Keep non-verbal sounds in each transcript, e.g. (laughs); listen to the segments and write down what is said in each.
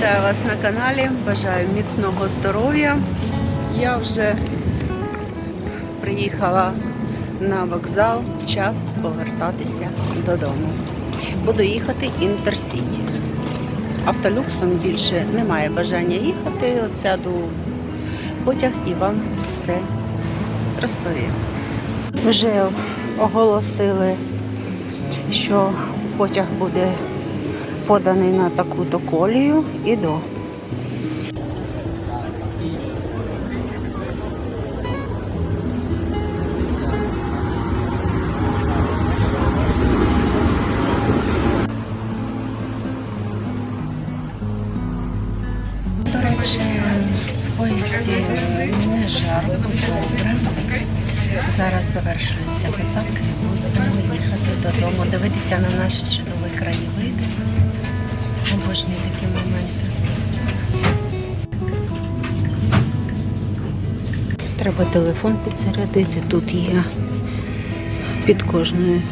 Вітаю вас на каналі. Бажаю міцного здоров'я. Я вже приїхала на вокзал. Час повертатися додому. Буду їхати інтерсіті. Автолюксом більше немає бажання їхати. От потяг і вам все розповім. Вже оголосили, що потяг буде поданий на таку-то колію і до. До речі, в поїзді не жарко. Зараз завершується посадка і будемо їхати додому, дивитися на наші чудові краєвиди. Обожнюю такі моменти. Треба телефон підзарядити. Тут є під кожною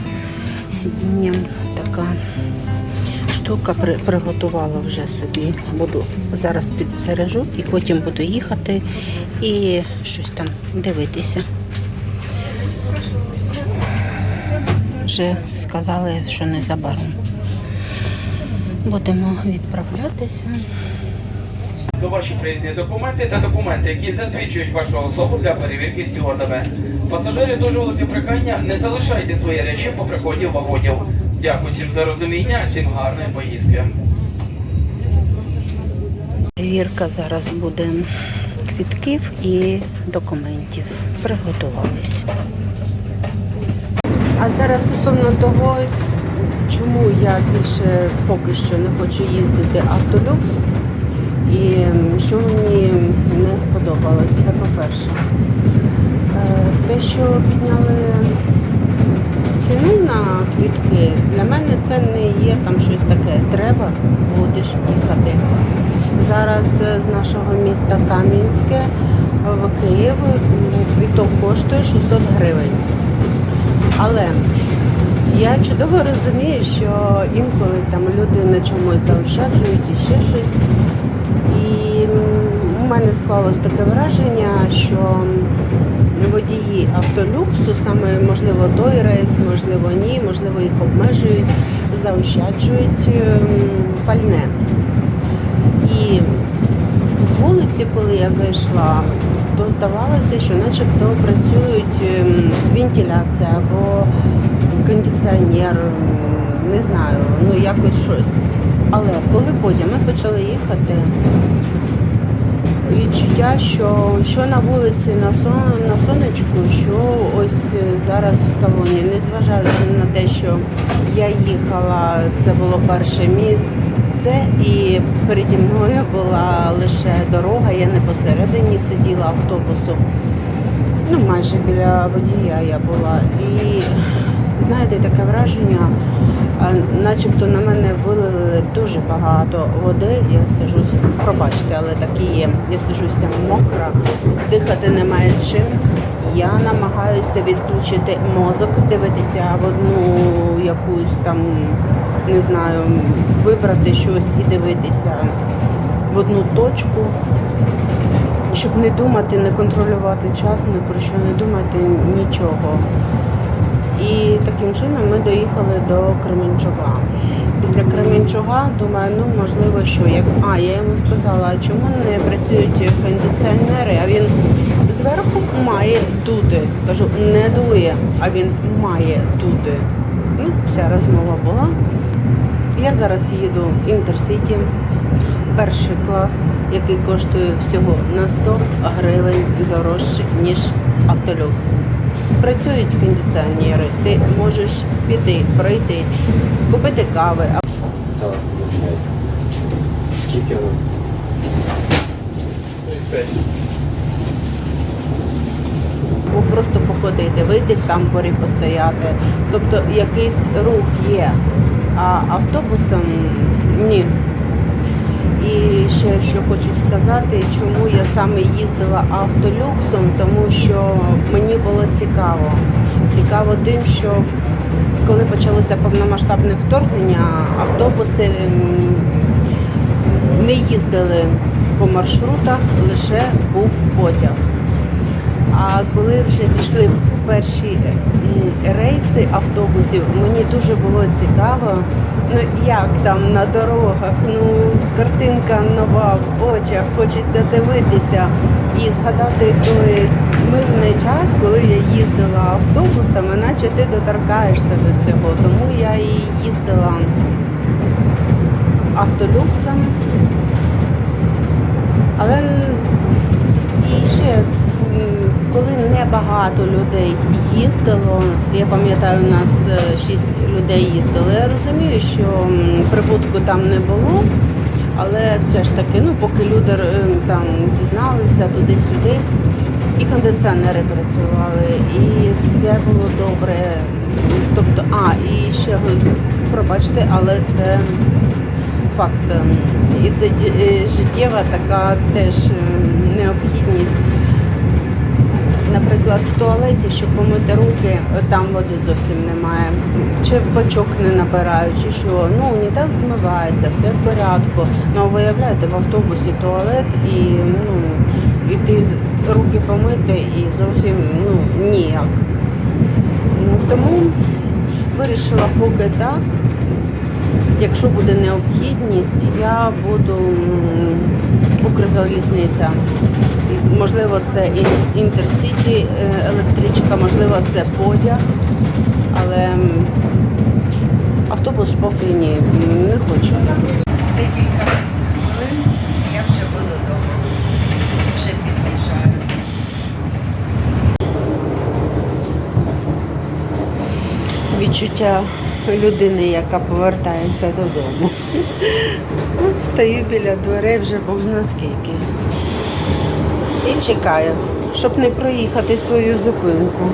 сидінням така штука. Приготувала вже собі. Буду зараз підзаряжу і потім буду їхати і щось там дивитися. Вже сказали, що незабаром будемо відправлятися. ваші проїзні документи та документи, які засвідчують вашу особу для перевірки стюардами. Пасажири дуже велике прохання, не залишайте свої речі по приході в вагонів. Дякую всім за розуміння, всім гарної поїздки. Перевірка зараз буде квітків і документів. Приготувались. А зараз стосовно того, чому я більше поки що не хочу їздити автолюкс, і що мені не сподобалось, це по-перше. Е, Те, що підняли ціну на квітки, для мене це не є там щось таке. Треба, будеш їхати. Зараз е, з нашого міста Кам'янське в Київ квіток коштує 600 гривень. Але я чудово розумію, що інколи там люди на чомусь заощаджують і ще щось. І у мене склалось таке враження, що водії автолюксу, саме можливо той рейс, можливо ні, можливо їх обмежують, заощаджують ем, пальне. І з вулиці, коли я зайшла, то здавалося, що начебто працюють ем, вентиляція або кондиціонер, не знаю, ну якось щось. Але коли потім ми почали їхати, відчуття, що, що на вулиці на, сон, на сонечку, що ось зараз в салоні, незважаючи на те, що я їхала, це було перше місце, і переді мною була лише дорога, я не посередині сиділа автобусу. Ну, майже біля водія я була. І знаєте, таке враження, начебто на мене вилили дуже багато води. Я сижу, пробачте, але так і є. Я сижу вся мокра, дихати немає чим. Я намагаюся відключити мозок, дивитися в одну якусь там, не знаю, вибрати щось і дивитися в одну точку щоб не думати, не контролювати час, ні про що не думати нічого. І таким чином ми доїхали до Кременчуга. Після Кременчуга думаю, ну можливо, що як. А, я йому сказала, чому не працюють кондиціонери, а він зверху має дути. Кажу, не дує, а він має дути. Ну, вся розмова була. Я зараз їду в інтерсіті, перший клас, який коштує всього на 100 гривень дорожче, ніж автолюкс. Працюють кондиціонери, ти можеш піти, пройтись, купити кави. Так. Скільки ви? 35. просто походити, вийти в тамбурі постояти. Тобто якийсь рух є, а автобусом ні. І ще що хочу сказати, чому я саме їздила автолюксом, тому що мені було цікаво. Цікаво тим, що коли почалося повномасштабне вторгнення, автобуси не їздили по маршрутах, лише був потяг. А коли вже пішли перші рейси автобусів, мені дуже було цікаво, ну як там на дорогах, ну картинка нова, потяг, хочеться дивитися і згадати той мирний час, коли я їздила автобусами, наче ти доторкаєшся до цього. Тому я і їздила автолюксом. Але і ще, коли небагато людей їздило, я пам'ятаю, у нас е, шість людей їздило. Я розумію, що прибутку там не було, але все ж таки, ну поки люди е, там дізналися туди-сюди, і кондиціонери працювали, і все було добре. Тобто, а, і ще пробачте, але це факт. І це е, життєва така теж ем, необхідність. Наприклад, в туалеті, щоб помити руки, е, там води зовсім немає. Чи бачок не набирають, чи що. Ну, унітаз змивається, все в порядку. Ну, виявляєте, в автобусі туалет і ну, іти руки помити і зовсім ну, ніяк. Ну, тому вирішила поки так. Якщо буде необхідність, я буду Укрзалізниця. Можливо, це інтерсіті електричка, можливо, це потяг, але автобус поки ні, не хочу. Декілька хвилин я вже буду вдома. Вже під'їжджаю. Відчуття людини, яка повертається додому. (laughs) Стою біля дверей вже був наскільки. І чекаю, щоб не проїхати свою зупинку.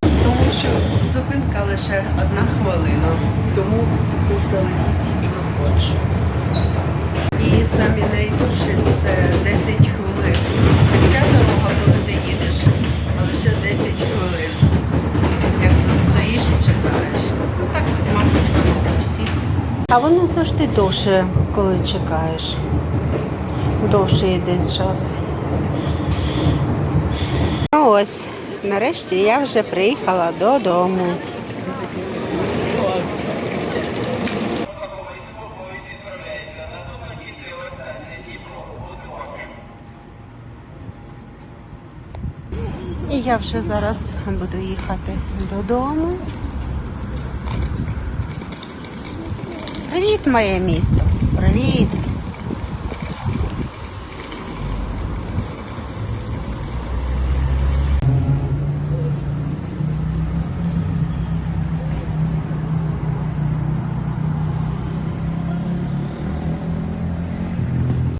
Тому що зупинка лише одна хвилина, тому заздалегідь і виходжу. І самі найдовші це 10 хвилин. Хоча дорога, коли ти їдеш, а лише 10 хвилин. Як тут стоїш і чекаєш. Ну так, мабуть, воно у всіх. А воно завжди довше, коли чекаєш. Довше йде час. Ну ось, нарешті я вже приїхала додому. Я вже зараз буду їхати додому. Привіт, моє місто.